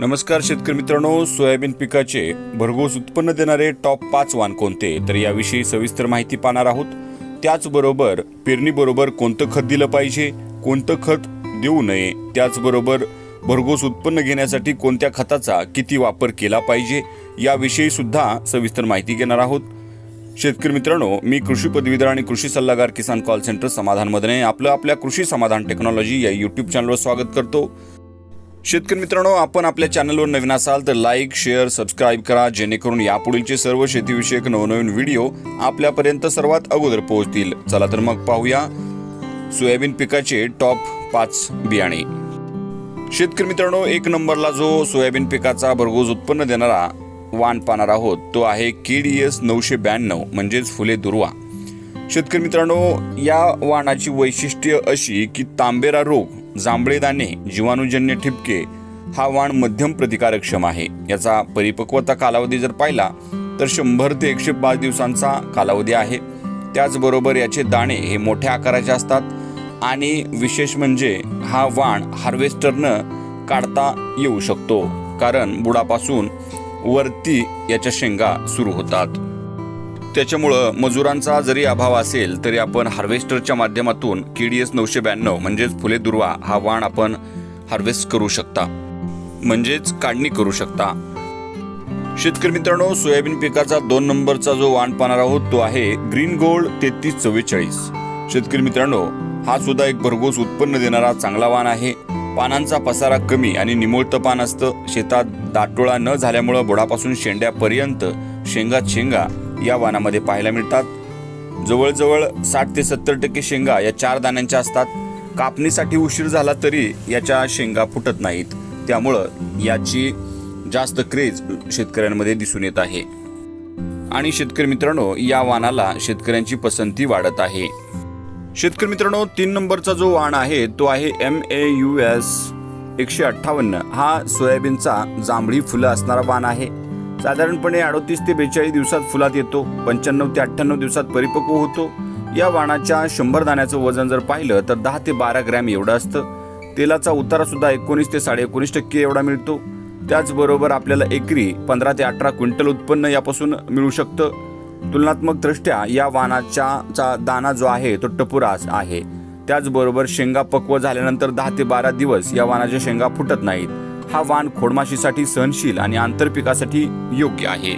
नमस्कार शेतकरी मित्रांनो सोयाबीन पिकाचे भरघोस उत्पन्न देणारे टॉप पाच वाण कोणते? तर याविषयी सविस्तर माहिती पाहणार आहोत. त्याचबरोबर पेरणीबरोबर कोणतं खत दिलं पाहिजे? कोणतं खत देऊ नये? त्याचबरोबर भरघोस उत्पन्न घेण्यासाठी कोणत्या खताचा किती वापर केला पाहिजे? याविषयी सुद्धा सविस्तर माहिती घेणार आहोत. शेतकरी मित्रांनो मी कृषी पदवीधर आणि कृषी सल्लागार किसान कॉल सेंटर समाधान मदने आपलं आपल्या कृषी समाधान टेक्नॉलॉजी या यूट्यूब चॅनलवर स्वागत करतो. शेतकरी मित्रांनो आपण आपल्या चॅनलवर नवीन असाल तर लाईक शेअर सबस्क्राईब करा जेणेकरून यापुढीलचे सर्व शेतीविषयक नवनवीन व्हिडिओ आपल्यापर्यंत सर्वात अगोदर पोहोचतील. चला तर मग पाहूया सोयाबीन पिकाचे टॉप पाच बियाणे. शेतकरी मित्रांनो एक नंबरला जो सोयाबीन पिकाचा भरघोस उत्पन्न देणारा वाण पाहणार आहोत तो आहे के डी एस नऊशे ब्याण्णव म्हणजेच फुले दुर्वा. शेतकरी मित्रांनो या वाणाची वैशिष्ट्य अशी की तांबेरा रोग जांभळे दाणे जीवाणूजन्य ठिपके हा वाण मध्यम प्रतिकारक्षम आहे. याचा परिपक्वता कालावधी जर पाहिला तर शंभर ते एकशे पाच दिवसांचा कालावधी आहे. त्याचबरोबर याचे दाणे हे मोठ्या आकाराचे असतात आणि विशेष म्हणजे हा वाण हार्वेस्टरनं काढता येऊ शकतो कारण बुडापासून वरती याच्या शेंगा सुरू होतात. त्याच्यामुळं मजुरांचा जरी अभाव असेल तरी आपण हार्वेस्टरच्या माध्यमातून के डी एस नऊशे ब्याण्णव म्हणजेच फुले दुर्वा हा वाण आपण हार्वेस्ट करू शकता. म्हणजेच काढणी करू शकता. शेतकरी मित्रांनो सोयाबीन पिकाचा दोन नंबरचा जो वाण पाहणार आहोत तो आहे ग्रीन गोल्ड तेहतीस चव्वेचाळीस. शेतकरी मित्रांनो हा सुद्धा एक भरघोस उत्पन्न देणारा चांगला वाण आहे. पानांचा पसारा कमी आणि निमुळतं पान असतं. शेतात दाटोळा न झाल्यामुळं बुडापासून शेंड्यापर्यंत शेंगात शेंगा या वाणामध्ये पाहायला मिळतात. जवळजवळ साठ ते सत्तर टक्के शेंगा या चार दाण्यांच्या असतात. कापणीसाठी उशीर झाला तरी याच्या शेंगा फुटत नाहीत. त्यामुळं याची जास्त क्रेज शेतकऱ्यांमध्ये दिसून येत आहे. आणि शेतकरी मित्रांनो या वाणाला शेतकऱ्यांची पसंती वाढत आहे. शेतकरी मित्रांनो तीन नंबरचा जो वाण आहे तो आहे एम ए यू एस एकशे अठ्ठावन्न. हा सोयाबीनचा जांभळी फुलं असणारा वाण आहे. साधारणपणे अडोतीस ते बेचाळीस दिवसात फुलात येतो. पंच्याण्णव ते अठ्ठ्याण्णव दिवसात परिपक्व होतो. या वाणाच्या शंभर दाण्याचं वजन जर पाहिलं तर दहा ते बारा ग्रॅम एवढं असतं. तेलाचा उतारा सुद्धा एकोणीस ते साडे एकोणीस टक्के एवढा मिळतो. त्याचबरोबर आपल्याला एकरी पंधरा ते अठरा क्विंटल उत्पन्न यापासून मिळू शकतं. तुलनात्मक दृष्ट्या या वाणाच्या चा दाना जो आहे तो टपुरास आहे. त्याचबरोबर शेंगा पक्व झाल्यानंतर दहा ते बारा दिवस या वाणाच्या शेंगा फुटत नाहीत. हा वाण खोडमाशीसाठी सहनशील आणि आंतरपिकासाठी योग्य आहे.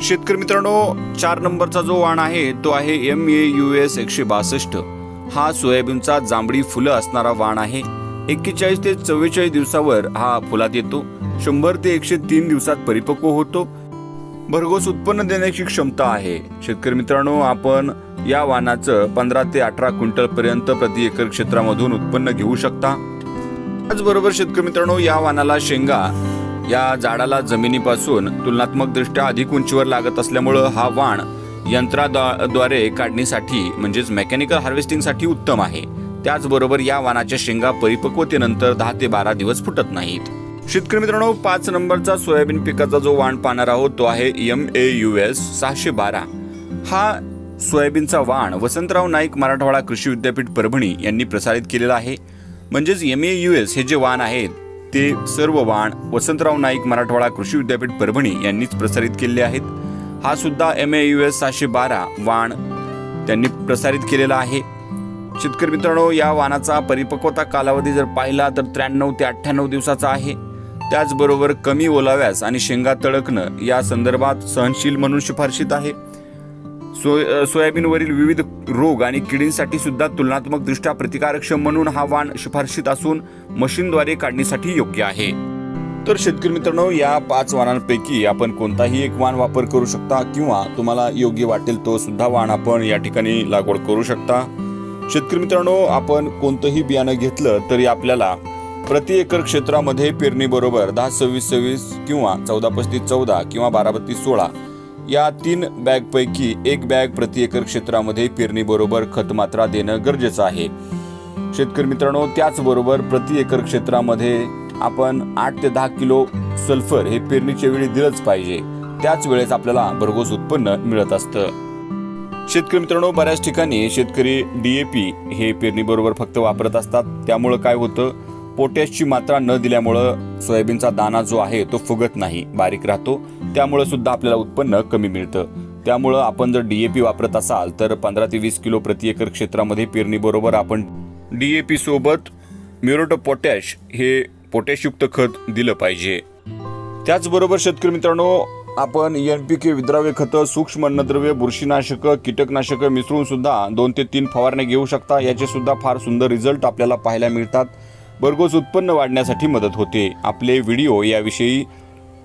शेतकरी मित्रांनो चार नंबरचा जो वाण आहे तो आहे एम ए यू एस एकशे बासष्ट. हा सोयाबीनचा जांभळी फुलं असणारा वाण आहे. एक्केचाळीस ते चव्वेचाळीस दिवसावर हा फुलात येतो. शंभर ते एकशे तीन दिवसात परिपक्व होतो. भरघोस उत्पन्न देण्याची क्षमता आहे. शेतकरी मित्रांनो आपण या वाणाचं पंधरा ते अठरा क्विंटल पर्यंत प्रति एकर क्षेत्रामधून उत्पन्न घेऊ शकता. त्याचबरोबर शेतकरी मित्रांनो या वानाला शेंगा या झाडाला जमिनीपासून तुलनात्मक दृष्ट्या अधिक उंचीवर लागत असल्यामुळं हा वाण यंत्राद्वारे काढणीसाठी म्हणजेच मेकॅनिकल हार्वेस्टिंगसाठी उत्तम आहे. त्याचबरोबर या वाणाच्या शेंगा परिपक्वतेनंतर दहा ते बारा दिवस फुटत नाहीत. शेतकरी मित्रांनो पाच नंबरचा सोयाबीन पिकाचा जो वाण पाहणार आहोत तो आहे एम ए यू एस सहाशे बारा. हा सोयाबीनचा वाण वसंतराव नाईक मराठवाडा कृषी विद्यापीठ परभणी यांनी प्रसारित केलेला आहे. म्हणजेच एम ए यू एस हे जे वाण आहेत ते सर्व वाण वसंतराव नाईक मराठवाडा कृषी विद्यापीठ परभणी यांनीच प्रसारित केले आहेत. हा सुद्धा एम ए यू एस सहाशे बारा वाण त्यांनी प्रसारित केलेला आहे. शेतकरी मित्रांनो या वाणाचा परिपक्वता कालावधी जर पाहिला तर त्र्याण्णव ते अठ्ठ्याण्णव दिवसाचा आहे. त्याचबरोबर कमी ओलाव्यास आणि शेंगा तळकणं या संदर्भात सहनशील म्हणून शिफारशीत आहे. सोय सोयाबीनवरील विविध रोग आणि किडींसाठी सुद्धा तुलनात्मक दृष्ट्या प्रतिकारक्षम म्हणून हा वाण शिफारशीत असून मशीनद्वारे काढणीसाठी योग्य आहे. तर शेतकरी मित्रांनो या पाच वाणांपैकी आपण कोणताही एक वाण वापर करू शकता किंवा तुम्हाला योग्य वाटेल तो सुद्धा वाण आपण या ठिकाणी लागवड करू शकता. शेतकरी मित्रांनो आपण कोणतंही बियाणं घेतलं तरी आपल्याला प्रति एकर क्षेत्रामध्ये पेरणीबरोबर दहा सव्वीस सव्वीस किंवा चौदा पस्तीस चौदा किंवा बारा बत्तीस सोळा या तीन बॅगपैकी एक बॅग प्रति एकर क्षेत्रामध्ये पेरणीबरोबर खत मात्रा देणं गरजेचं आहे. शेतकरी मित्रांनो त्याचबरोबर प्रति एकर क्षेत्रामध्ये आपण आठ ते दहा किलो सल्फर हे पेरणीच्या वेळी दिलंच पाहिजे. त्याच वेळेस आपल्याला भरघोस उत्पन्न मिळत असतं. शेतकरी मित्रांनो बऱ्याच ठिकाणी शेतकरी डी ए पी हे पेरणीबरोबर फक्त वापरत असतात. त्यामुळं काय होतं? पोटॅशची मात्रा न दिल्यामुळं सोयाबीनचा दाना जो आहे तो फुगत नाही बारीक राहतो. त्यामुळं सुद्धा आपल्याला उत्पन्न कमी मिळतं. त्यामुळं आपण जर डी ए पी वापरत असाल तर पंधरा ते वीस किलो प्रति एकर क्षेत्रामध्ये पेरणीबरोबर आपण डी ए सोबत म्युरोटो पोटॅश हे पोटॅशयुक्त खत दिलं पाहिजे. त्याचबरोबर शेतकरी मित्रांनो आपण एन पी के विद्राव्य खतं सूक्ष्म अन्नद्रव्य बुरशीनाशक कीटकनाशकं मिसळून सुद्धा दोन ते तीन फवारण्या घेऊ शकता. याचे सुद्धा फार सुंदर रिझल्ट आपल्याला पाहायला मिळतात. भरघोस उत्पन्न वाढण्यासाठी मदत होते. आपले व्हिडिओ याविषयी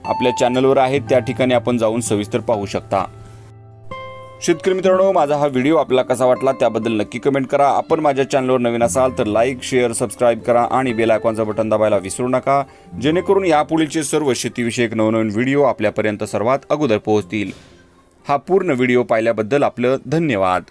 आपल्या चॅनलवर आहेत त्या ठिकाणी आपण जाऊन सविस्तर पाहू शकता. शेतकरी मित्रांनो माझा हा व्हिडिओ आपला कसा वाटला त्याबद्दल नक्की कमेंट करा. आपण माझ्या चॅनलवर नवीन असाल तर लाईक शेअर सबस्क्राईब करा आणि बेल आयकॉनचं बटन दाबायला विसरू नका. जेणेकरून यापुढीलचे सर्व शेतीविषयक नवनवीन व्हिडिओ आपल्यापर्यंत सर्वात अगोदर पोहोचतील. हा पूर्ण व्हिडिओ पाहिल्याबद्दल आपलं धन्यवाद.